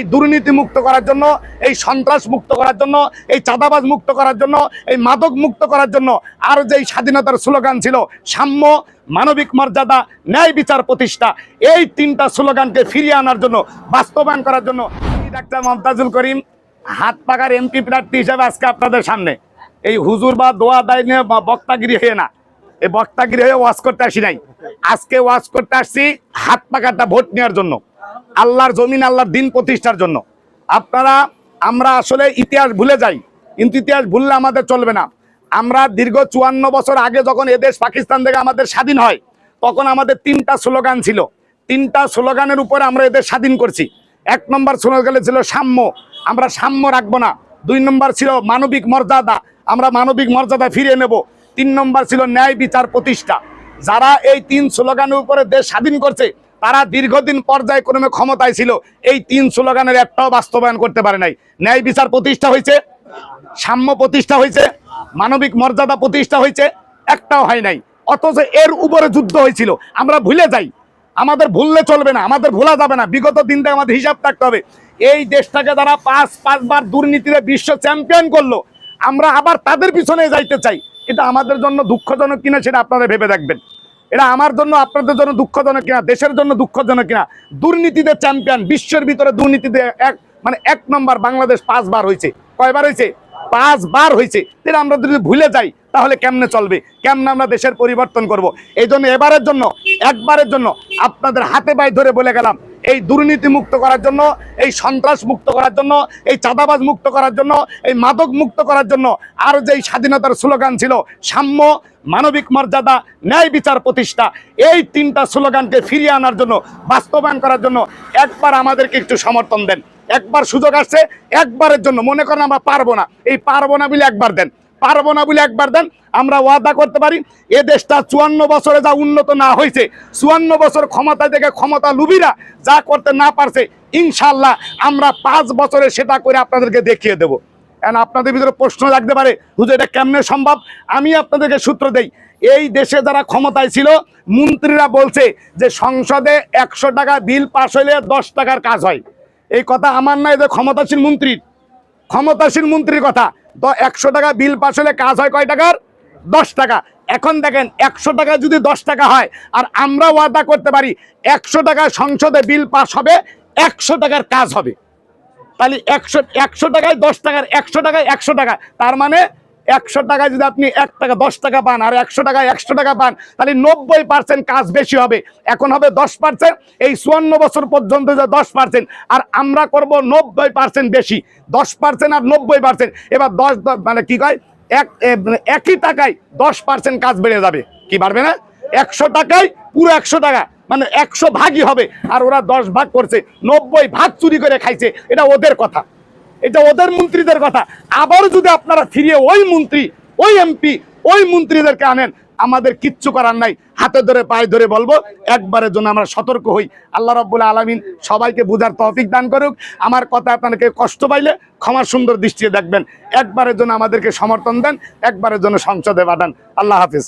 এই দুর্নীতি মুক্ত করার জন্য, এই সন্ত্রাস মুক্ত করার জন্য, এই চাঁদাবাজ মুক্ত করার জন্য, এই মাদক মুক্ত করার জন্য আর যেই স্বাধীনতার স্লোগান ছিল, সাম্য মানবিক মর্যাদা ন্যায় বিচার প্রতিষ্ঠা, এই তিনটা স্লোগানকে ফিরিয়ে আনার জন্য, বাস্তবায়ন করার জন্য ডাক্তার মমতাজুল করিম হাত পাকার এমপি প্রার্থী হিসেবে আজকে আপনাদের সামনে। এই হুজুর বা দোয়া দায় নিয়ে বা বক্তাগিরি হয়ে না। এই বক্তাগিরি হয়ে ওয়াজ করতে আসি নাই। আজকে ওয়াজ করতে আসছি হাত পাকাটা ভোট নেওয়ার জন্য। আল্লাহর জমিন, আল্লাহর দিন প্রতিষ্ঠার জন্য। আপনারা, আমরা আসলে ইতিহাস ভুলে যাই, কিন্তু ইতিহাস ভুললে আমাদের চলবে না। আমরা দীর্ঘ চুয়ান্ন বছর আগে যখন এদেশ পাকিস্তান থেকে আমাদের স্বাধীন হয়, তখন আমাদের তিনটা স্লোগান ছিল। তিনটা স্লোগানের উপরে আমরা এদের স্বাধীন করছি। এক নম্বর স্লোগানে ছিল সাম্য। আমরা সাম্য রাখব না। দুই নম্বর ছিল মানবিক মর্যাদা। আমরা মানবিক মর্যাদা ফিরিয়ে নেব। তিন নম্বর ছিল ন্যায় বিচার প্রতিষ্ঠা। যারা এই তিন স্লোগানের উপরে দেশ স্বাধীন করছে তারা দীর্ঘদিন পর্যায়ক্রমে ক্ষমতায় ছিল। এই তিন স্লোগানের একটাও বাস্তবায়ন করতে পারে নাই। ন্যায় বিচার প্রতিষ্ঠা হয়েছে, সাম্য প্রতিষ্ঠা হয়েছে, মানবিক মর্যাদা প্রতিষ্ঠা হয়েছে, একটাও হয় নাই। অথচ এর উপরে যুদ্ধ হয়েছিল। আমরা ভুলে যাই। আমাদের ভুললে চলবে না, আমাদের ভোলা যাবে না। বিগত দিন থেকে আমাদের হিসাব থাকতে হবে। এই দেশটাকে যারা পাঁচ, পাঁচবার দুর্নীতিতে বিশ্ব চ্যাম্পিয়ন করল, আমরা আবার তাদের পিছনে যাইতে চাই। এটা আমাদের জন্য দুঃখজনক কিনা সেটা আপনারা ভেবে দেখবেন। এটা আমার জন্য, আপনাদের জন্য দুঃখজনক কিনা, দেশের জন্য দুঃখজনক কিনা। দুর্নীতিতে চ্যাম্পিয়ন বিশ্বের ভিতরে দুর্নীতিতে এক মানে এক নম্বর বাংলাদেশ পাঁচবার হয়েছে। কয়বার হয়েছে? পাঁচবার হয়েছে। তাহলে আমরা যদি ভুলে যাই, তাহলে কেমনে চলবে? কেমনে আমরা দেশের পরিবর্তন করব। এই জন্য এবারের জন্য, একবারের জন্য আপনাদের হাতে পায়ে ধরে বলে গেলাম এই দুর্নীতি মুক্ত করার জন্য, এই সন্ত্রাস মুক্ত করার জন্য, এই চাঁদাবাজ মুক্ত করার জন্য, এই মাদক মুক্ত করার জন্য আর যেই স্বাধীনতার স্লোগান ছিল, সাম্য, মানবিক মর্যাদা, ন্যায় বিচার প্রতিষ্ঠা, এই তিনটা স্লোগানকে ফিরিয়ে আনার জন্য, বাস্তবায়ন করার জন্য একবার আমাদেরকে একটু সমর্থন দেন। একবার সুযোগ আসছে, একবারের জন্য। মনে করেন আমরা পারব না। এই পারব না বলে একবার দেন। পারব না বলে একবার দেন, আমরা ওয়াদা করতে পারি। এ দেশটা চুয়ান্ন বছরে যা উন্নত না হয়েছে, চুয়ান্ন বছর ক্ষমতা থেকে ক্ষমতা লুবিরা যা করতে না পারছে ইনশাল্লাহ আমরা পাঁচ বছরে সেটা করে আপনাদেরকে দেখিয়ে দেবো। এখন আপনাদের ভিতরে প্রশ্ন লাগতে পারে, হুজুর, এটা কেমনে সম্ভব? আমি আপনাদেরকে সূত্র দেই, এই দেশে যারা ক্ষমতায় ছিল, মন্ত্রীরা বলছে যে সংসদে একশো টাকা বিল পাশ হইলে দশ টাকার কাজ হয়। এই কথা আমার নয় যে ক্ষমতাসীন মন্ত্রীর। ক্ষমতাসীন মন্ত্রীর কথা। একশো টাকা বিল পাস হলে কাজ হয় কয় টাকার? দশ টাকা। এখন দেখেন, একশো টাকা যদি দশ টাকা হয়, আর আমরা ওয়াদা করতে পারি একশো টাকা সংসদে বিল পাস হবে, একশো টাকার কাজ হবে। তাহলে একশো একশো টাকায় দশ টাকার, একশো টাকায় একশো টাকা। তার মানে একশো টাকায় যদি আপনি এক টাকা, দশ টাকা পান আর একশো টাকায় একশো টাকা পান, তাহলে নব্বই পার্সেন্ট কাজ বেশি হবে। এখন হবে দশ পার্সেন্ট এই চুয়ান্ন বছর পর্যন্ত যে দশ পার্সেন্ট আর আমরা করব নব্বই পার্সেন্ট বেশি। দশ পার্সেন্ট আর নব্বই পার্সেন্ট এবার দশ মানে কি কয়? এক মানে একই টাকায় দশ পার্সেন্ট কাজ বেড়ে যাবে। কি বাড়বে না? একশো টাকায় পুরো একশো টাকা মানে একশো ভাগই হবে। আর ওরা দশ ভাগ করছে, নব্বই ভাগ চুরি করে খাইছে, এটা ওদের কথা। এটা ওদের মন্ত্রীদের কথা। আবার যদি আপনারা ফিরিয়ে ওই মন্ত্রী, ওই এমপি, ওই মন্ত্রীদেরকে আনেন, আমাদের কিচ্ছু করার নাই। হাতে ধরে, পায়ে ধরে বলব একবারের জন্য আমরা সতর্ক হই। আল্লাহ রব্বুল আলমিন সবাইকে বুঝার তৌফিক দান করুক। আমার কথা আপনাদেরকে কষ্ট পাইলে ক্ষমা সুন্দর দৃষ্টিতে দেখবেন। একবারের জন্য আমাদেরকে সমর্থন দেন একবারের জন্য সংসদে পাঠান আল্লাহ হাফিজ।